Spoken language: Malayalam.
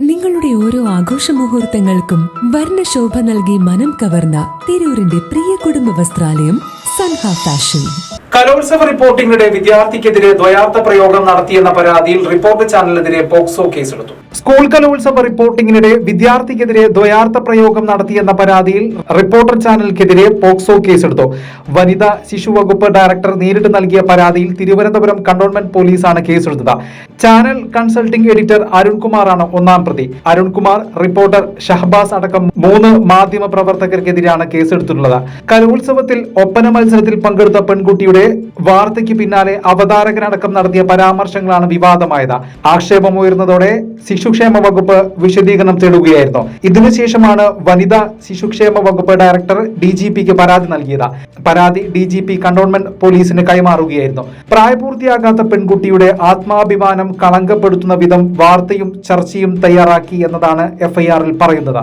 നിങ്ങളുടെ ഓരോ ആഘോഷ മുഹൂർത്തങ്ങൾക്കും വർണശോഭ നൽകി മനം കവർന്ന തിരൂരിന്റെ പ്രിയ കുടുംബ വസ്ത്രാലയം സൻഹ ഫാഷൻ. കലോത്സവ റിപ്പോർട്ടിംഗിനിടെ വിദ്യാർത്ഥിക്കെതിരെ ദ്വയാർത്ഥ പ്രയോഗം നടത്തിയെന്ന പരാതിയിൽ റിപ്പോർട്ട് ചാനലിനെതിരെ പോക്സോ കേസെടുത്തു. സ്കൂൾ കലോത്സവ റിപ്പോർട്ടിംഗിനിടെ വിദ്യാർത്ഥിക്കെതിരെ ദ്വയാർത്ഥ പ്രയോഗം നടത്തിയെന്ന പരാതിയിൽ റിപ്പോർട്ടർ ചാനലിനെതിരെ പോക്സോ കേസെടുത്തു. വനിതാ ശിശു വകുപ്പ് ഡയറക്ടർ നേരിട്ട് നൽകിയ പരാതിയിൽ തിരുവനന്തപുരം കണ്ടോൺമെന്റ് പോലീസാണ് കേസെടുത്തത്. ചാനൽ കൺസൾട്ടിംഗ് എഡിറ്റർ അരുൺകുമാറാണ് ഒന്നാം പ്രതി. അരുൺകുമാർ റിപ്പോർട്ടർ ഷഹബാസ് അടക്കം മൂന്ന് മാധ്യമ പ്രവർത്തകർക്കെതിരെയാണ് കേസെടുത്തിട്ടുള്ളത്. കലോത്സവത്തിൽ ഒപ്പന മത്സരത്തിൽ പങ്കെടുത്ത പെൺകുട്ടിയുടെ വാർത്തയ്ക്ക് പിന്നാലെ അവതാരകനടക്കം നടത്തിയ പരാമർശങ്ങളാണ് വിവാദമായത്. ആക്ഷേപമുയർന്നതോടെ ശിശുക്ഷേമ വകുപ്പ് വിശദീകരണം തേടുകയായിരുന്നു. ഇതിനുശേഷമാണ് വനിതാ ശിശുക്ഷേമ വകുപ്പ് ഡയറക്ടർ ഡി ജി പിക്ക് പരാതി നൽകിയത്. പരാതി ഡി ജി പി കണ്ടോൺമെന്റ് പോലീസിന് കൈമാറുകയായിരുന്നു. പ്രായപൂർത്തിയാകാത്ത പെൺകുട്ടിയുടെ ആത്മാഭിമാനം കളങ്കപ്പെടുത്തുന്ന വിധം വാർത്തയും ചർച്ചയും തയ്യാറാക്കി എന്നതാണ് എഫ്ഐആറിൽ പറയുന്നത്.